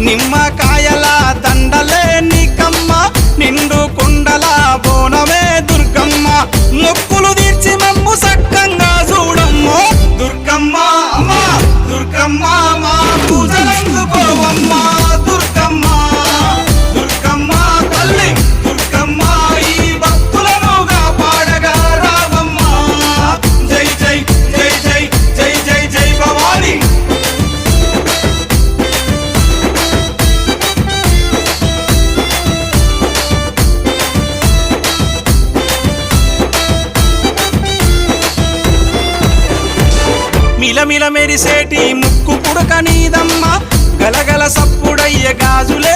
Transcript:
నిమ్మకాయల దండలు మిలమిల మెరిసేటి ముక్కు పుడక నీదమ్మా గలగల సప్పుడయ్య గాజులే